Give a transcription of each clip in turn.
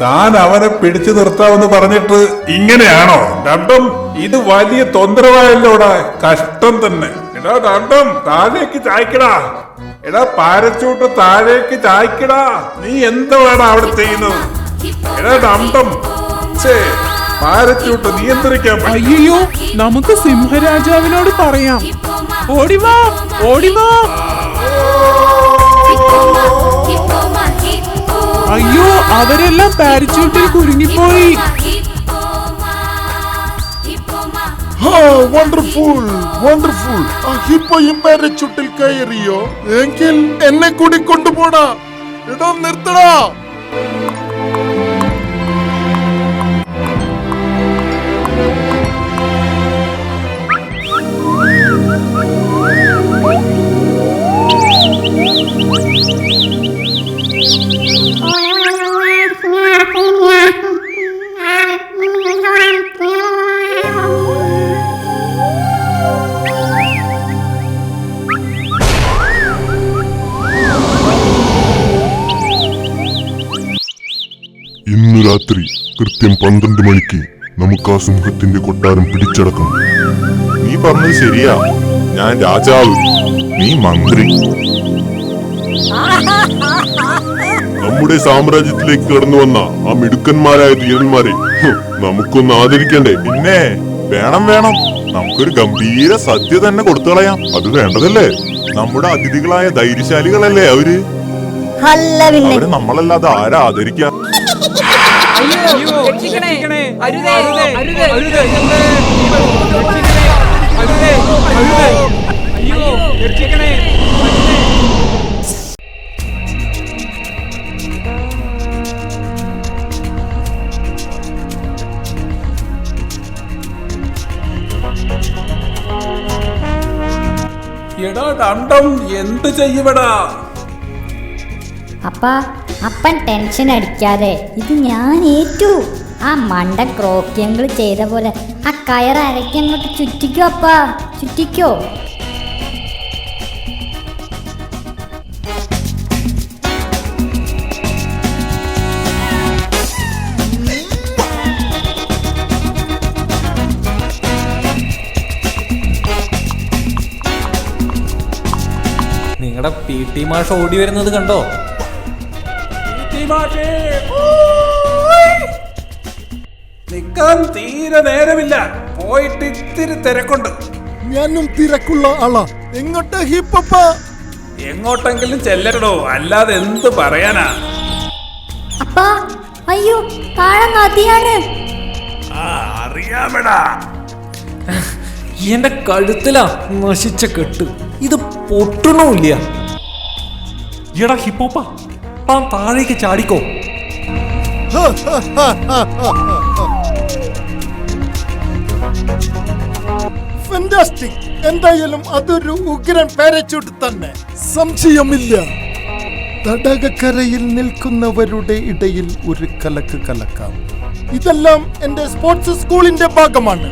താൻ അവനെ പിടിച്ചു നിർത്താമെന്ന് പറഞ്ഞിട്ട് ഇങ്ങനെയാണോ? ഡണ്ടം ഇത് വലിയ തൊന്തരവായല്ലോടാ കഷ്ടം തന്നെ. എടാ ഡണ്ടം താഴേക്ക് ചായ്ക്കടാ. എടാ പാരച്ചൂട്ട് താഴേക്ക് ചായ്ക്കടാ. നീ എന്തുവാണ് അവിടെ ചെയ്യുന്നത്? എടാ ഡണ്ടം ചേ പാരച്ചൂട്ട് നിയന്ത്രിക്കാൻ അയ്യോ നമുക്ക് സിംഹരാജാവിനോട് പറയാം. ഓടിവാ ഓടിവാ. അയ്യോ അവരെല്ലാം പാരച്യൂട്ടിൽ കുരുങ്ങിപ്പോയി. വണ്ടർഫുൾ വണ്ടർഫുൾ കയറിയോ? എങ്കിൽ എന്നെ കൂടി കൊണ്ടുപോടാ. ഇടം നിർത്തടാ. രാത്രി കൃത്യം പന്ത്രണ്ട് മണിക്ക് നമുക്ക് ആ സിംഹത്തിന്റെ കൊട്ടാരം പിടിച്ചടക്കണം. നീ പറഞ്ഞത് ശരിയാ. ഞാൻ രാജാവ് നീ മന്ത്രി. നമ്മുടെ സാമ്രാജ്യത്തിലേക്ക് കടന്നു വന്ന ആ മിടുക്കന്മാരായ ധീരന്മാരെ നമുക്കൊന്ന് ആദരിക്കണ്ടേ? പിന്നെ വേണം വേണം. നമുക്കൊരു ഗംഭീര സദ്യ തന്നെ കൊടുത്തു കളയാം. അത് വേണ്ടതല്ലേ? നമ്മുടെ അതിഥികളായ ധൈര്യശാലികളല്ലേ അവർ നമ്മളല്ലാതെ ആരാ ആദരിക്കാ എടാ ഡണ്ടം എന്ത് ചെയ്യുവടാ അപ്പ അപ്പൻ ടെൻഷൻ അടിക്കാതെ ഇത് ഞാൻ ഏറ്റു. ആ മണ്ട ക്രോക്കിയങ്ങൾ ചെയ്ത പോലെ ആ കയർ അരക്കി അങ്ങോട്ട് ചുറ്റിക്കോ അപ്പ. ചുറ്റിക്കോ. നിങ്ങളുടെ പി ടി മാഷ് ഓടി വരുന്നത് കണ്ടോ? നിക്കാൻ തീരെ നേരമില്ല. പോയിട്ട് ഇത്തിരി തിരക്കുണ്ട്. ഞാനും തിരക്കുള്ള ആളാ. എങ്ങോട്ട് ഹിപ്പപ്പ? എങ്ങോട്ടെങ്കിലും ചെല്ലരുടോ. അല്ലാതെ എന്ത് പറയാനാ? അപ്പ അയ്യോ താഴെ നദിയാണ്. ആ അറിയാമെടാ. എന്റെ കഴുത്തിലാ നശിച്ച കെട്ട്. ഇത് പൊട്ടണമില്ല എടാ ഹിപ്പോപ്പ താൻ താഴേക്ക് ചാടിക്കോ. ഫെന്റാസ്റ്റിക് എന്തായാലും അതൊരു ഉഗ്രൻ പാരച്ചൂട്ട് തന്നെ. സംശയമില്ല. തടകക്കരയിൽ നിൽക്കുന്നവരുടെ ഇടയിൽ ഒരു കലക്ക് കലക്കാം. ഇതെല്ലാം എന്റെ സ്പോർട്സ് സ്കൂളിന്റെ ഭാഗമാണ്.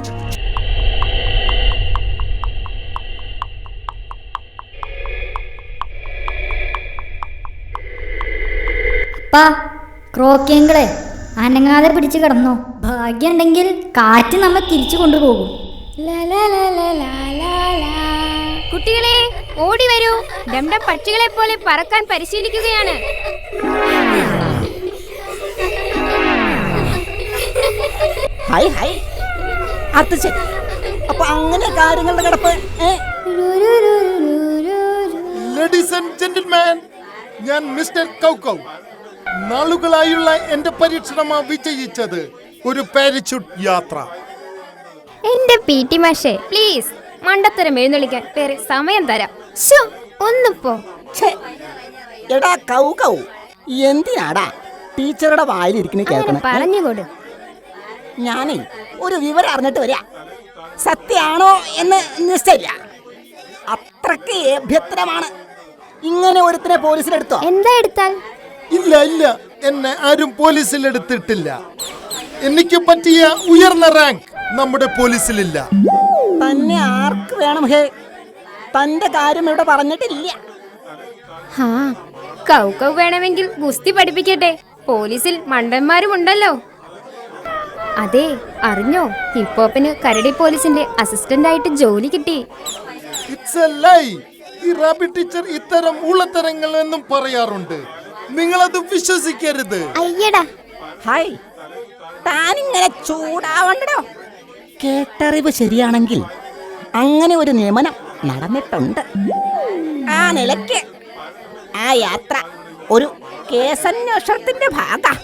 അപ്പ ക്രോക്കിയങ്ങളെ അനങ്ങാതെ പിടിച്ച് കിടന്നോ. ഭാഗ്യമുണ്ടെങ്കിൽ കാറ്റ് നമ്മെ തിരിച്ചു കൊണ്ടുപോകും. കുട്ടികളെ ഓടി വരൂ. ഡംഡം പക്ഷികളെ പോലെ പറക്കാൻ പരിശീലിക്കുകയാണ്. ഹായ് ഹായ് അത്തച്ചൻ അപ്പൊ അങ്ങനെ കാര്യങ്ങളുടെ കിടപ്പ്? ലേഡീസ് ആൻഡ് ജെന്റിൽമാൻ ഞാൻ മിസ്റ്റർ കൗകൗ നാളുകളായുള്ള എന്റെ പരീക്ഷണമാ വിജയിച്ചത് ഒരു പാരച്യൂട്ട് യാത്ര. എന്റെ പി ടി മാഷേ പ്ലീസ് മണ്ടത്തരം എഴുന്നള്ളിക്കാൻ വേറെ സമയം തരാം. ശോ, ഒന്ന് പോ. ഛേ, എടാ കൗ കൗ. എന്തിനാടാ ടീച്ചറുടെ വായിലിരിക്കുന്ന അങ്ങനെ കേൾക്കണം പറഞ്ഞുകൊടു. ഞാനേ ഒരു വിവരം അറിഞ്ഞിട്ട് വരാ. സത്യാണോ എന്ന് നിശ്ചയില്ല. അത്രയ്ക്ക് ഏഭ്യത്രമാണ് ഇങ്ങനെ ഒരുത്തിനെ പോലീസിലെടുത്തോ? എന്താ എടുത്താൽ? ഇല്ല ഇല്ല. എന്നെ ആരും പോലീസിൽ എടുത്തിട്ടില്ല എനിക്ക് പറ്റിയ ഉയർന്ന റാങ്ക് നമ്മുടെ പോലീസിലില്ല. തന്നെ ആർക്ക് വേണം? ഹേ തന്റെ കാര്യം ഇവിടെ പറഞ്ഞിട്ടില്ല. ഹാ കൗ കൗ വേണമെങ്കിൽ ഗുസ്തി പഠിപ്പിക്കട്ടെ. പോലീസിൽ മണ്ടന്മാരും ഉണ്ടല്ലോ. അതെ അറിഞ്ഞോ? ഹിപ്പോപ്പിന് കരടി പോലീസിന്റെ അസിസ്റ്റന്റ് ആയിട്ട് ജോലി കിട്ടി. ഇറ്റ്സ് എ ലൈ ഈ റാബി ടീച്ചർ ഇത്തരം ഊളത്തരങ്ങൾ എന്നും പറയാറുണ്ട്. നിങ്ങളത് വിശ്വസിക്കരുത്. അയ്യടാ. ഹായ് താനിങ്ങനെ ചൂടാവണ്ടോ കേട്ടറിവ് ശരിയാണെങ്കിൽ അങ്ങനെ ഒരു നിയമനം നടന്നിട്ടുണ്ട്. ആ നിലയ്ക്ക് ആ യാത്ര ഒരു കേസന്വേഷണത്തിന്റെ ഭാഗ.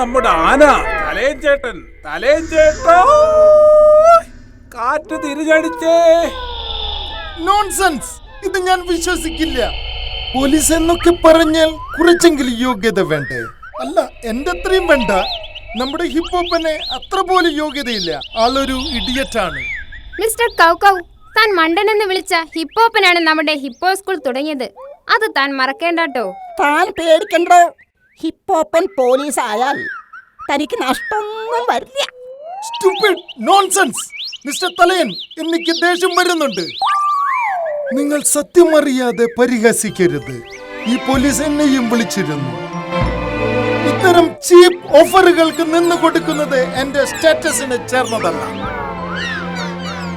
നമ്മുടെ ആന. തലയൻ ചേട്ടൻ തലയൻ ചേട്ടാ. കാറ്റ് തിരിച്ചടിച്ചേ നോൺസെൻസ് ഇത് ഞാൻ വിശ്വസിക്കില്ല. പോലീസ് എന്നൊക്കെ പറഞ്ഞാൽ കുറച്ചെങ്കിലും യോഗ്യത വേണ്ടേ? അല്ല എന്റെ അത്രയും വേണ്ട. നമ്മുടെ ഹിപ്പോപ്പനെ അത്ര പോലും യോഗ്യതയില്ല. ആളൊരു ഇഡിയറ്റാണ്. മിസ്റ്റർ കൗകൗ താൻ മണ്ടൻ എന്ന് വിളിച്ച ഹിപ്പോപ്പനാണ് നമ്മുടെ ഹിപ്പോ സ്കൂൾ തുടങ്ങിയത്. അത് താൻ മറക്കേണ്ടട്ടോ. താൻ പേടിക്കണ്ടോ. ഹിപ്പോപ്പൻ പോലീസ് ആയാൽ തനിക്ക് നഷ്ടമൊന്നും വരില്ല. സ്റ്റുപ്പിഡ് നോൺസെൻസ് മിസ്റ്റർ തലയൻ എനിക്ക് ദേഷ്യം വരുന്നുണ്ട്. നിങ്ങൾ സത്യം അറിയാതെ പരിഹസിക്കരുത്. ഈ പോലീസ് എന്നെയും വിളിച്ചിരുന്നു. ഇത്തരം ചീപ്പ് ഓഫറുകൾക്ക് നിന്ന് കൊടുക്കുന്നത് എന്റെ സ്റ്റാറ്റസിന് ചേർന്നതല്ല.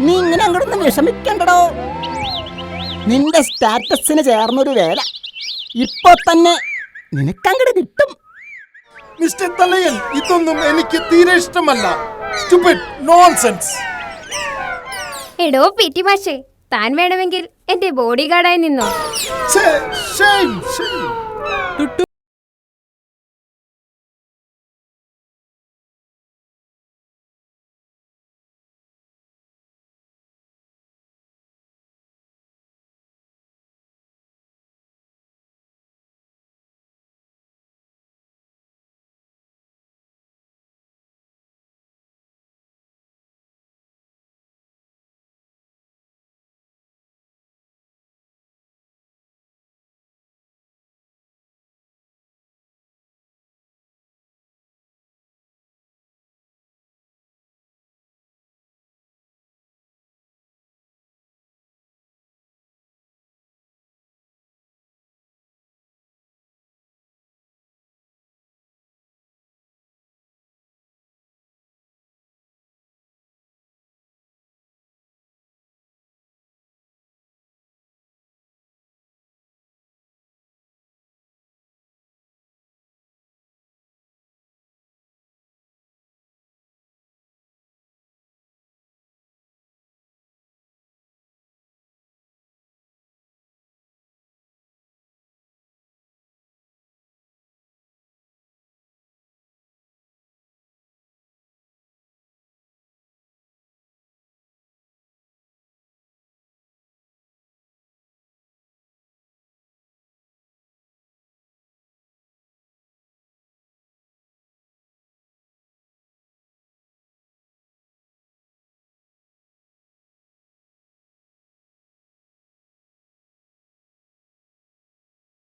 നീ ഇങ്ങനെ അങ്ങോട്ടൊന്നും വിഷമിക്കണ്ടടോ. നിന്റെ സ്റ്റാറ്റസിന് ചേർന്നൊരു വേല. ഇപ്പൊ തന്നെ നിനക്കങ്ങോട്ട് കിട്ടും. മിസ്റ്റർ തലയൻ ഇതൊന്നും എനിക്ക് തീരെ ഇഷ്ടമല്ല. സ്റ്റുപ്പിഡ് നോൺസെൻസ് എടോ പിറ്റി മാഷേ താൻ വേണമെങ്കിൽ എന്റെ ബോഡി ഗാർഡായി നിന്നോ?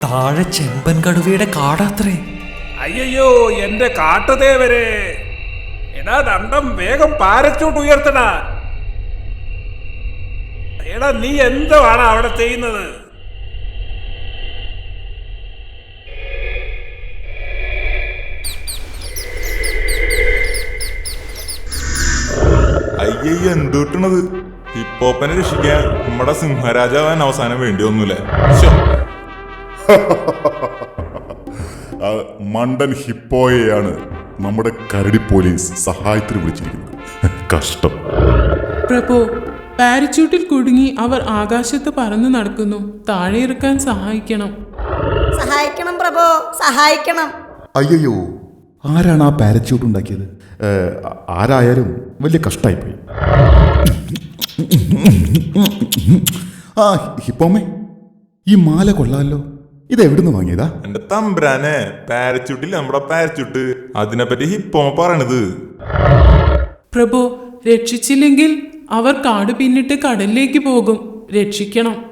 താഴെ ചെമ്പൻ കടുവയുടെ കാടാത്രേ. അയ്യോ എന്റെ കാട്ടുതേവരെ എടാ ദണ്ഡം വേഗം പാരച്ചൂട്ട് ഉയർത്തടാ എടാ നീ എന്തുവാണ് അവിടെ ചെയ്യുന്നത്? അയ്യയ്യ എന്ത് കിട്ടണത് ഹിപ്പോപ്പനെ രക്ഷിക്കാൻ നമ്മുടെ സിംഹരാജാവാൻ അവസാനം വേണ്ടി വന്നൂലേ മണ്ടൻ ഹിപ്പോയെയാണ് നമ്മുടെ കരടി പോലീസ് സഹായത്തിന് വിളിച്ചിരിക്കുന്നത്. കഷ്ടം. പ്രഭു പാരച്യൂട്ടിൽ കുടുങ്ങി അവർ ആകാശത്ത് പറന്നു നടക്കുന്നു. താഴെ ഇറക്കാൻ സഹായിക്കണം. സഹായിക്കണം പ്രഭോ സഹായിക്കണം. അയ്യോ ആരാണ് ആ പാരച്യൂട്ട് ഉണ്ടാക്കിയത്? ആരായാലും വലിയ കഷ്ടമായിപ്പോയി ആ ഹിപ്പോമേ ഈ മാല കൊള്ളാമല്ലോ. ഇത് എവിടുന്ന് വാങ്ങിയതാ? എന്റെ തമ്പ്രാനെ പാരച്ചൂട്ടിൽ നമ്മുടെ പാരച്ചൂട്ട് അതിനെപ്പറ്റി ഹിപ്പോ പറയണത്. പ്രഭു രക്ഷിച്ചില്ലെങ്കിൽ അവർ കാട് പിന്നിട്ട് കടലിലേക്ക് പോകും. രക്ഷിക്കണം.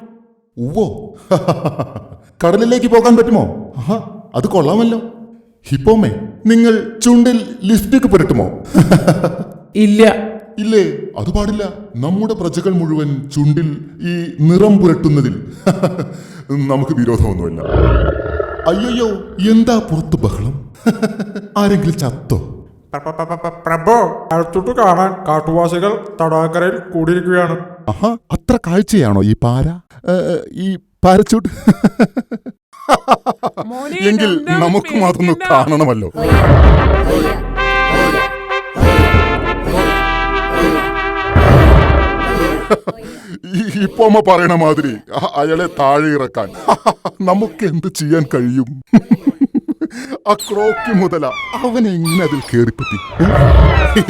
ഉവ്വോ. കടലിലേക്ക് പോകാൻ പറ്റുമോ? ആഹാ അത് കൊള്ളാമല്ലോ. ഹിപ്പോമേ നിങ്ങൾ ചുണ്ടിൽ ലിഫ്റ്റൊക്കെ പുരട്ടുമോ ഇല്ല. ഇല്ലേ? അത് പാടില്ല. നമ്മുടെ പ്രജകൾ മുഴുവൻ ചുണ്ടിൽ ഈ നിറം പുരട്ടുന്നതിൽ. നമുക്ക് വിരോധമൊന്നുമില്ല. അയ്യോ എന്താ പുറത്ത് ബഹളം? ആരെങ്കിലും ചത്തോ? പ്രഭോ അടുത്തോട്ട് കാണാൻ കാട്ടുവാസികൾ തടാകരയിൽ കൂടിയിരിക്കുകയാണ്. ആഹാ അത്ര കാഴ്ചയാണോ ഈ പാര? ഈ പാരച്ചൂട്ട്? എങ്കിൽ നമുക്ക് മാത്രം കാണണമല്ലോ. ഇപ്പോമ്മ പറയണ മാതിരി അയാളെ താഴെ ഇറക്കാൻ. നമുക്ക് എന്ത് ചെയ്യാൻ കഴിയും? ആ ക്രോക്കി മുതല അവൻ എങ്ങനെ അതിൽ കേറിപ്പറ്റി.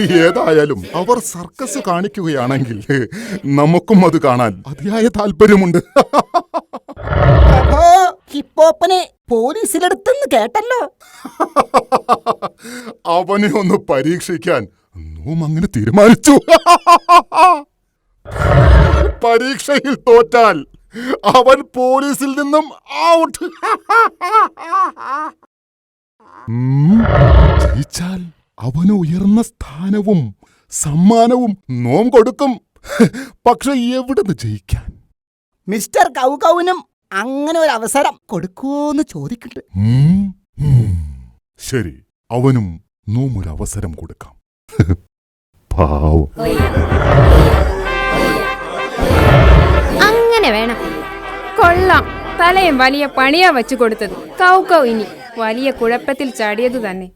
ഏതായാലും അവർ സർക്കസ് കാണിക്കുകയാണെങ്കിൽ നമുക്കും അത് കാണാൻ അതിയായ താല്പര്യമുണ്ട്. ഹിപ്പോപ്പനെ പോലീസിലെടുത്തെന്ന് കേട്ടല്ലോ. അവനെ ഒന്ന് പരീക്ഷിക്കാൻ നോം അങ്ങനെ തീരുമാനിച്ചു. പരീക്ഷയിൽ തോറ്റാൽ അവൻ പോലീസിൽ നിന്നും ഔട്ട് ജയിച്ചാൽ അവന് ഉയർന്ന സ്ഥാനവും സമ്മാനവും നോം കൊടുക്കും. പക്ഷെ എവിടുന്ന് ജയിക്കാൻ? മിസ്റ്റർ കൗകൗനും അങ്ങനെ ഒരു അവസരം കൊടുക്കുമോന്ന് ചോദിക്കട്ടെ. ശരി അവനും നോമൊരവസരം അവസരം കൊടുക്കാം. പാവം. കൊള്ളാം. തലയും വലിയ പണിയാ വെച്ചു കൊടുത്തത്. കൗക്കൗ ഇനി. വലിയ കുഴപ്പത്തിൽ ചാടിയതു തന്നെ.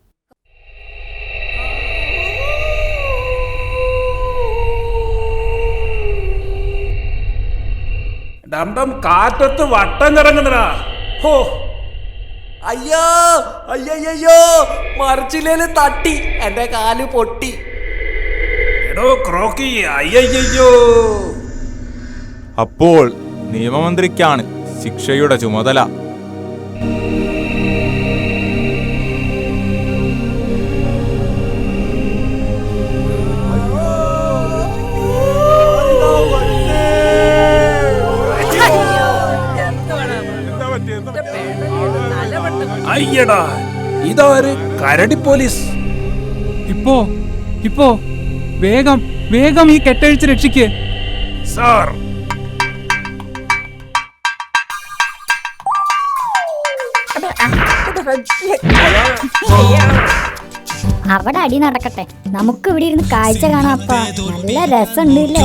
ഡംഡം കാറ്റത്ത് വട്ടം കിടങ്ങുന്നടാ ഹോ. അയ്യോ അയ്യയ്യോ മറിച്ചില്ലേൽ തട്ടി. എന്റെ കാൽ പൊട്ടി. എടോ ക്രോക്കി. അയ്യയ്യോ അപ്പോൾ നിയമമന്ത്രിക്കാണ് ശിക്ഷയുടെ ചുമതല. അയ്യടാ ഇതാര്? കരടി പോലീസ്. ഇപ്പോ ഇപ്പോ വേഗം വേഗം ഈ കെട്ടഴിച്ച് രക്ഷിക്ക്. സാർ അവിടെ അടി നടക്കട്ടെ. നമുക്ക് ഇവിടെ ഇരുന്ന് കാഴ്ച കാണാം അപ്പ. നല്ല രസമുണ്ട് ഇല്ലേ?